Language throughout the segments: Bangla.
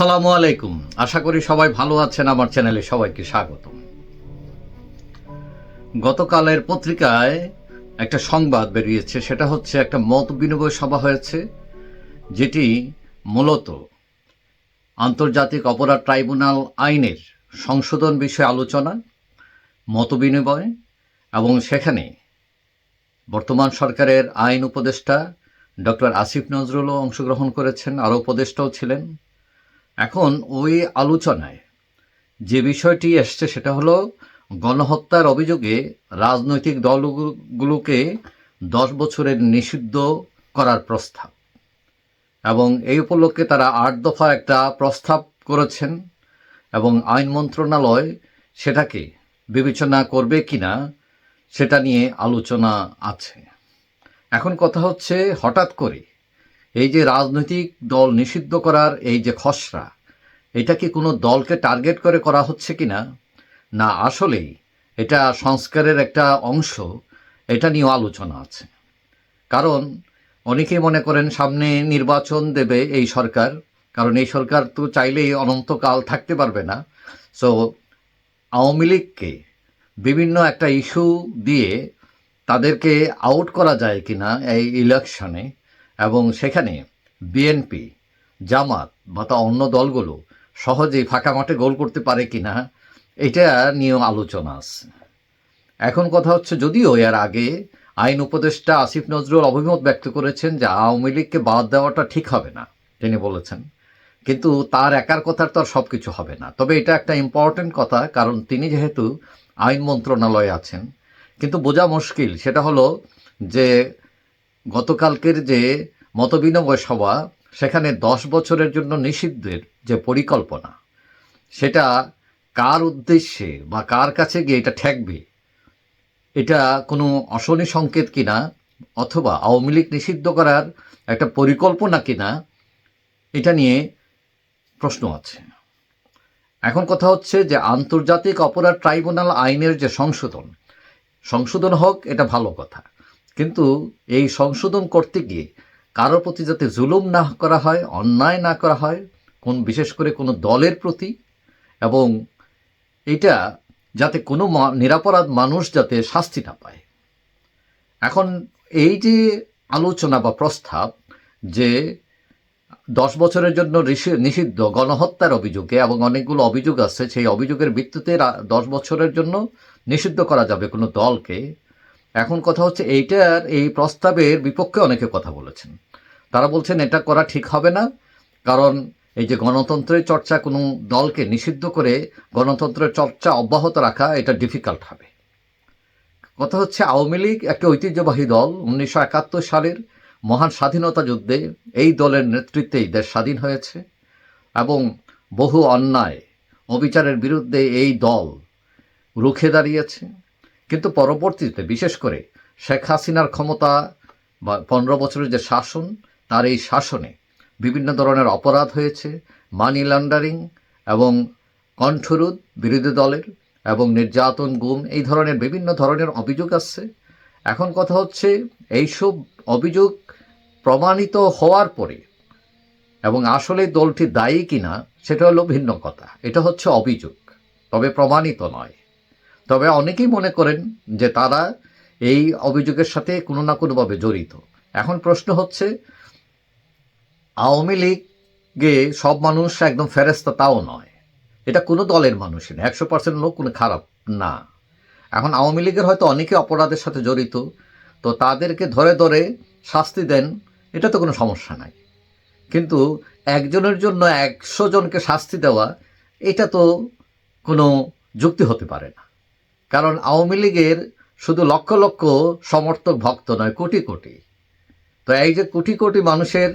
আসসালামু আলাইকুম। আশা করি সবাই ভালো আছেন, আমার চ্যানেলে সবাইকে স্বাগত গতকালের পত্রিকায় একটা সংবাদ বেরিয়েছে, সেটা হচ্ছে একটা মত বিনিময় সভা হয়েছে, যেটি মূলত আন্তর্জাতিক অপরাধ ট্রাইব্যুনাল আইনের সংশোধন বিষয়ে আলোচনা, মত বিনিময়, এবং সেখানে বর্তমান সরকারের আইন উপদেষ্টা ডক্টর আসিফ নজরুলও অংশগ্রহণ করেছেন, আরও উপদেষ্টাও ছিলেন। এখন ওই আলোচনায় যে বিষয়টি এসছে সেটা হলো, গণহত্যার অভিযোগে রাজনৈতিক দলগুলোকে দশ বছরের নিষিদ্ধ করার প্রস্তাব। এবং এই উপলক্ষে তারা আট দফা একটা প্রস্তাব করেছেন এবং আইন মন্ত্রণালয় সেটাকে বিবেচনা করবে কি না সেটা নিয়ে আলোচনা আছে। এখন কথা হচ্ছে হঠাৎ করে এই যে রাজনৈতিক দল নিষিদ্ধ করার এই যে খসড়া, এটা কি কোনো দলকে টার্গেট করে করা হচ্ছে কি না না আসলেই এটা সংস্কারের একটা অংশ, এটা নিয়েও আলোচনা আছে। কারণ অনেকেই মনে করেন সামনে নির্বাচন দেবে এই সরকার, কারণ এই সরকার তো চাইলেই অনন্তকাল থাকতে পারবে না। সো আওয়ামী লীগকে বিভিন্ন একটা ইস্যু দিয়ে তাদেরকে আউট করা যায় কিনা এই ইলেকশনে এবং সেখানে বিএনপি জামাত বা তা অন্য দলগুলো সহজেই ফাঁকা মাঠে গোল করতে পারে কি না এটা নিয়েও আলোচনা আছে। এখন কথা হচ্ছে যদিও এর আগে আইন উপদেষ্টা আসিফ নজরুল অভিমত ব্যক্ত করেছেন যে আওয়ামী লীগকে বাদ দেওয়াটা ঠিক হবে না, তিনি বলেছেন। কিন্তু তার একার কথার তো আর সব কিছু হবে না। তবে এটা একটা ইম্পর্টেন্ট কথা, কারণ তিনি যেহেতু আইন মন্ত্রণালয়ে আছেন, কিন্তু বোঝা মুশকিল সেটা হলো যে গতকালকের যে মতবিনিময় সভা, সেখানে দশ বছরের জন্য নিষিদ্ধের যে পরিকল্পনা, সেটা কার উদ্দেশ্যে বা কার কাছে গিয়ে এটা ঠেকবে, এটা কোনো অশনি সংকেত কিনা, অথবা আওয়ামী লীগ নিষিদ্ধ করার একটা পরিকল্পনা কিনা, এটা নিয়ে প্রশ্ন আছে। এখন কথা হচ্ছে যে আন্তর্জাতিক অপরাধ ট্রাইব্যুনাল আইনের যে সংশোধন সংশোধন হোক, এটা ভালো কথা। কিন্তু এই সংশোধন করতে গিয়ে কারোর প্রতি যাতে জুলুম না করা হয়, অন্যায় না করা হয়, কোন বিশেষ করে কোনো দলের প্রতি, এবং এটা যাতে কোনো নিরাপরাধ মানুষ যাতে শাস্তি না পায়। এখন এই যে আলোচনা বা প্রস্তাব যে দশ বছরের জন্য নিষিদ্ধ গণহত্যার অভিযোগে এবং অনেকগুলো অভিযোগ আছে, সেই অভিযোগের ভিত্তিতে দশ বছরের জন্য নিষিদ্ধ করা যাবে কোনো দলকে এখন কথা হচ্ছে এইটার, এই প্রস্তাবের বিপক্ষে অনেকে কথা বলেছেন। তারা বলছেন এটা করা ঠিক হবে না, কারণ এই যে গণতন্ত্রের চর্চা, কোনো দলকে নিষিদ্ধ করে গণতন্ত্রের চর্চা অব্যাহত রাখা, এটা ডিফিকাল্ট হবে। কথা হচ্ছে আওয়ামী লীগ একটা ঐতিহ্যবাহী দল, উনিশশো একাত্তর সালের মহান স্বাধীনতা যুদ্ধে এই দলের নেতৃত্বেই দেশ স্বাধীন হয়েছে এবং বহু অন্যায়, অবিচারের বিরুদ্ধে এই দল রুখে দাঁড়িয়েছে। কিন্তু পরবর্তীতে, বিশেষ করে শেখ হাসিনার ক্ষমতা বা পনেরো বছরের যে শাসন, তার এই শাসনে বিভিন্ন ধরনের অপরাধ হয়েছে মানি লন্ডারিং এবং কণ্ঠরোধ বিরোধী দলের এবং নির্যাতন, গুম, এই ধরনের বিভিন্ন ধরনের অভিযোগ আসছে। এখন কথা হচ্ছে, এইসব অভিযোগ প্রমাণিত হওয়ার পরে এবং আসলে দলটি দায়ী কিনা, সেটা হলো ভিন্ন কথা। এটা হচ্ছে অভিযোগ, তবে প্রমাণিত নয়। তবে অনেকেই মনে করেন যে তারা এই অভিযোগের সাথে কোনো না কোনোভাবে জড়িত। এখন প্রশ্ন হচ্ছে, আওয়ামী লীগে সব মানুষ একদম ফেরেস্তা তাও নয়। এটা কোনো দলের মানুষই না, একশো পার্সেন্ট লোক কোনো খারাপ না। এখন আওয়ামী লীগের হয়তো অনেকে অপরাধের সাথে জড়িত, তো তাদেরকে ধরে ধরে শাস্তি দেন, এটা তো কোনো সমস্যা নাই। কিন্তু একজনের জন্য একশো জনকে শাস্তি দেওয়া, এটা তো কোনো যুক্তি হতে পারে না। কারণ আওয়ামী লীগের শুধু লক্ষ লক্ষ সমর্থক ভক্ত নয়, কোটি কোটি। তো এই যে কোটি কোটি মানুষের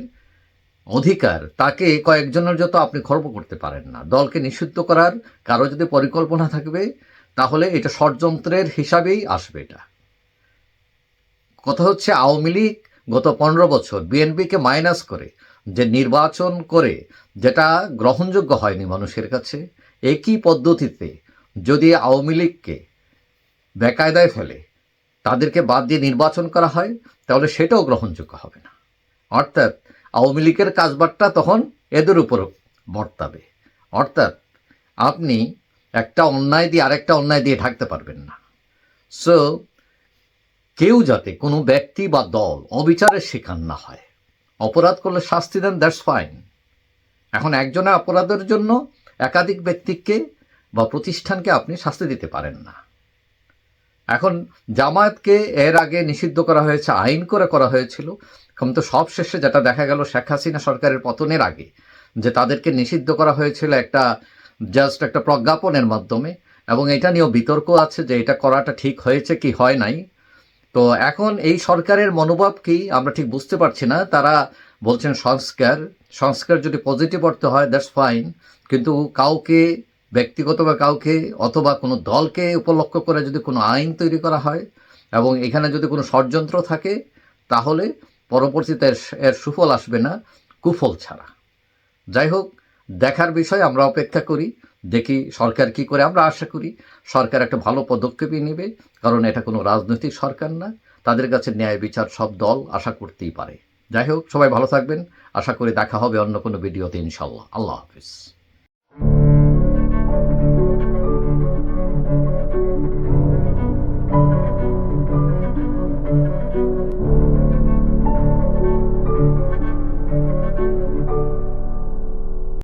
অধিকার, তাকে কয়েকজনের যত আপনি খর্ব করতে পারেন না। দলকে নিষিদ্ধ করার কারও যদি পরিকল্পনা থাকবে, তাহলে এটা ষড়যন্ত্রের হিসাবেই আসবে এটা। কথা হচ্ছে আওয়ামী লীগ গত পনেরো বছর বিএনপিকে মাইনাস করে, যে নির্বাচন করে যেটা গ্রহণযোগ্য হয়নি মানুষের কাছে, একই পদ্ধতিতে যদি আওয়ামী লীগকে বেকায়দায় ফেলে। তাদেরকে বাদ দিয়ে নির্বাচন করা হয়, তাহলে সেটাও গ্রহণযোগ্য হবে না। অর্থাৎ আওয়ামী লীগের কাজবারটা তখন এদের উপর বর্তাবে। অর্থাৎ আপনি একটা অন্যায় দিয়ে আরেকটা অন্যায় দিয়ে ঢাকতে পারবেন না। সো কেউ যাতে কোনো ব্যক্তি বা দল অবিচারের শিকার না হয়। অপরাধ করলে শাস্তি দেন দ্যাটস ফাইন এখন একজনের অপরাধের জন্য একাধিক ব্যক্তিকে বা প্রতিষ্ঠানকে আপনি শাস্তি দিতে পারেন না। এখন জামায়াতকে এর আগে নিষিদ্ধ করা হয়েছে, আইন করে করা হয়েছিল। কিন্তু সব শেষে যেটা দেখা গেল, শেখ হাসিনা সরকারের পতনের আগে যে তাদেরকে নিষিদ্ধ করা হয়েছিল একটা জাস্ট একটা প্রজ্ঞাপনের মাধ্যমে। এবং এটা নিয়েও বিতর্ক আছে যে এটা করাটা ঠিক হয়েছে কি হয় নাই। তো এখন এই সরকারের মনোভাব কি, আমরা ঠিক বুঝতে পারছি না। তারা বলছেন সংস্কার সংস্কার যদি পজিটিভ অর্থ হয় দ্যাটস ফাইন কিন্তু কাউকে ব্যক্তিগত বা কাউকে অথবা কোনো দলকে উপলক্ষ করে যদি কোনো আইন তৈরি করা হয় এবং এখানে যদি কোনো ষড়যন্ত্র থাকে, তাহলে পরবর্তীতে এর- সুফল আসবে না কুফল ছাড়া। যাই হোক, দেখার বিষয় আমরা অপেক্ষা করি, দেখি সরকার কি করে। আমরা আশা করি সরকার একটা ভালো পদক্ষেপই নেবে, কারণ এটা কোনো রাজনৈতিক সরকার না। তাদের কাছে ন্যায় বিচার সব দল আশা করতেই পারে। যাই হোক, সবাই ভালো থাকবেন। আশা করি দেখা হবে অন্য কোনো ভিডিওতে ইনশাল্লাহ আল্লাহ হাফিজ।